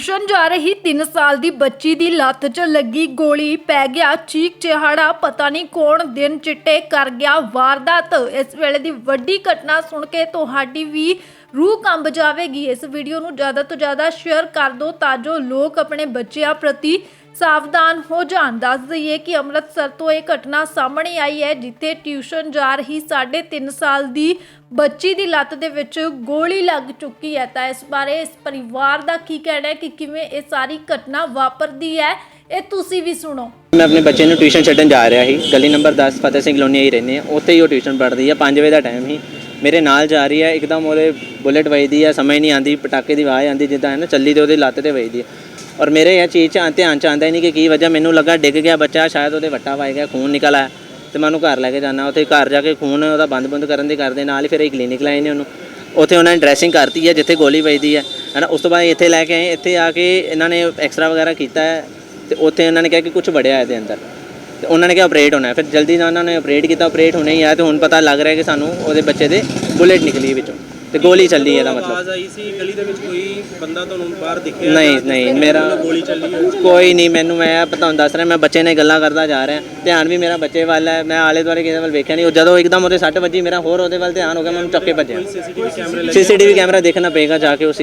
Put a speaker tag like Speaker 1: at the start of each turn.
Speaker 1: Tuition ਜਾ ਰਹੀ 3 ਸਾਲ ਦੀ ਬੱਚੀ ਦੀ ਲੱਤ 'ਚ ਲੱਗੀ ਗੋਲੀ ਪੈ ਗਿਆ ਚੀਕ ਚਿਹਾੜਾ, ਪਤਾ ਨਹੀਂ ਕੌਣ ਦਿਨ ਚਿੱਟੇ ਕਰ ਗਿਆ ਵਾਰਦਾਤ। ਇਸ ਵੇਲੇ ਦੀ ਵੱਡੀ ਘਟਨਾ ਸੁਣ ਕੇ ਤੁਹਾਡੀ ਵੀ ਰੂਹ ਕੰਬ ਜਾਵੇਗੀ। ਇਸ ਵੀਡੀਓ ਨੂੰ ਜ਼ਿਆਦਾ ਤੋਂ ਜ਼ਿਆਦਾ ਸ਼ੇਅਰ ਕਰ ਦਿਓ ਤਾਂ ਜੋ ਲੋਕ ਆਪਣੇ ਬੱਚਿਆਂ ਪ੍ਰਤੀ ਸਾਵਧਾਨ ਹੋ ਜਾਣ ਦੱਸ ਦਈਏ ਕਿ ਅੰਮ੍ਰਿਤਸਰ ਤੋਂ ਇਹ ਘਟਨਾ ਸਾਹਮਣੇ ਆਈ ਹੈ, ਜਿੱਥੇ ਟਿਊਸ਼ਨ ਜਾ ਰਹੀ 3.5 ਸਾਲ ਦੀ ਬੱਚੀ ਦੀ ਲੱਤ ਦੇ ਵਿੱਚ ਗੋਲੀ ਲੱਗ ਚੁੱਕੀ ਹੈ। ਤਾਂ ਇਸ ਬਾਰੇ ਇਸ ਪਰਿਵਾਰ ਦਾ ਕੀ ਕਹਿਣਾ ਹੈ ਕਿ ਕਿਵੇਂ ਇਹ ਸਾਰੀ ਘਟਨਾ ਵਾਪਰਦੀ ਹੈ, ਇਹ ਤੁਸੀਂ ਵੀ ਸੁਣੋ।
Speaker 2: ਮੈਂ ਆਪਣੇ ਬੱਚੇ ਨੂੰ ਟਿਊਸ਼ਨ ਛੱਡਣ ਜਾ ਰਿਹਾ ਸੀ। ਗਲੀ ਨੰਬਰ 10 ਫਤਿਹ ਸਿੰਘ ਕਲੋਨੀ ਹੀ ਰਹਿੰਦੇ ਆ ਉੱਥੇ ਹੀ ਉਹ ਟਿਊਸ਼ਨ ਪੜ੍ਹਦੀ ਆ 5 ਵਜੇ ਦਾ ਟਾਈਮ ਸੀ। ਮੇਰੇ ਨਾਲ ਜਾ ਰਹੀ ਹੈ, ਇੱਕਦਮ ਉਹਦੇ ਬੁਲੇਟ ਵੱਜਦੀ ਹੈ ਸਮਝ ਨਹੀਂ ਆਂਦੀ ਪਟਾਕੇ ਦੀ ਆਵਾਜ਼ ਆਂਦੀ ਜਿੱਦਾਂ ਹੈ ਨਾ, ਚੱਲੀ ਤੇ ਉਹਦੇ ਲੱਤ ਤੇ ਵੱਜਦੀ ਹੈ। ਔਰ ਮੇਰੇ ਇਹ ਚੀਜ਼ 'ਚ ਧਿਆਨ ਚ ਆਂਦਾ ਹੀ ਨਹੀਂ ਕਿ ਕੀ ਵਜ੍ਹਾ, ਮੈਨੂੰ ਲੱਗਾ ਡਿੱਗ ਗਿਆ ਬੱਚਾ, ਸ਼ਾਇਦ ਉਹਦੇ ਵੱਟਾ ਵੱਜ ਗਿਆ, ਖੂਨ ਨਿਕਲ ਆਇਆ ਤੇ ਮੈਂ ਉਹਨੂੰ ਘਰ ਲੈ ਕੇ ਜਾਣਾ ਉੱਥੇ ਘਰ ਜਾ ਕੇ ਖੂਨ ਉਹਦਾ ਬੰਦ-ਬੰਦ ਕਰਨ ਦੇ ਕਰਦੇ, ਨਾਲ ਹੀ ਫਿਰ ਇਹ ਕਲੀਨਿਕ ਲਾਏ ਨੇ ਉਹਨੂੰ। ਉੱਥੇ ਉਹਨਾਂ ਨੇ ਡਰੈਸਿੰਗ ਕਰਤੀ ਹੈ, ਜਿੱਥੇ ਗੋਲੀ ਵੱਜਦੀ ਹੈ। ਹਨਾ, ਉਸ ਤੋਂ ਬਾਅਦ ਇੱਥੇ ਲੈ ਕੇ ਆਏ, ਇੱਥੇ ਆ ਕੇ ਇਹਨਾਂ ਨੇ ਐਕਸਰਾ ਵਗੈਰਾ ਕੀਤਾ ਹੈ ਤੇ ਉੱਥੇ ਉਹਨਾਂ ਨੇ ਕਿਹਾ ਕਿ ਕੁਝ ਵੜਿਆ ਇਹਦੇ ਅੰਦਰ। ਤੇ ਉਹਨਾਂ ਨੇ ਕਿਹਾ ਆਪਰੇਟ ਹੋਣਾ ਹੈ। ਫਿਰ ਜਲਦੀ ਨਾਲ ਉਹਨਾਂ ਨੇ ਆਪਰੇਟ ਕੀਤਾ ਆਪਰੇਟ ਹੋਣਾ ਹੀ ਆ ਤੇ ਹੁਣ ਪਤਾ ਲੱਗ ਰਿਹਾ ਕਿ ਸਾਨੂੰ ਉਹਦੇ ਬੱਚੇ ਦੇ ਬੁਲੇਟ ਨਿਕਲੀ ਵਿੱਚੋਂ ਤੇ ਗੋਲੀ ਚੱਲੀ ਇਹਦਾ ਮਤਲਬ।
Speaker 3: ਆਵਾਜ਼ ਆਈ ਸੀ ਗਲੀ ਦੇ ਵਿੱਚ ਕੋਈ ਬੰਦਾ ਤੁਹਾਨੂੰ ਬਾਹਰ ਦਿਖਿਆ
Speaker 2: ਨਹੀਂ ਨਹੀਂ ਮੇਰਾ
Speaker 3: ਵੱਲੋਂ ਗੋਲੀ ਚੱਲੀ ਹੋਈ
Speaker 2: ਕੋਈ ਨਹੀਂ ਮੈਨੂੰ ਮੈਂ ਤੁਹਾਨੂੰ ਦੱਸ ਰਿਹਾ ਮੈਂ ਬੱਚੇ ਨੇ ਗੱਲਾਂ ਕਰਦਾ ਜਾ ਰਿਹਾ। ਧਿਆਨ ਵੀ ਮੇਰਾ ਬੱਚੇ ਵੱਲ ਹੈ ਮੈਂ ਆਲੇ ਦੁਆਲੇ ਕਿਸੇ ਵੱਲ ਵੇਖਿਆ ਨਹੀਂ। ਉਹ ਜਦੋਂ ਇੱਕਦਮ ਉਹਦੇ ਸੱਟ ਵੱਜੀ ਮੇਰਾ ਹੋਰ ਉਹਦੇ ਵੱਲ ਧਿਆਨ ਹੋ ਗਿਆ ਮੈਂ ਉਹਨੂੰ ਚੱਕ ਕੇ ਭੱਜਿਆ।
Speaker 3: ਸੀਸੀਟੀਵੀ ਕੈਮਰੇ
Speaker 2: ਸੀਸੀਟੀਵੀ ਕੈਮਰਾ ਦੇਖਣਾ ਪਏਗਾ ਜਾ ਕੇ ਉਸੇ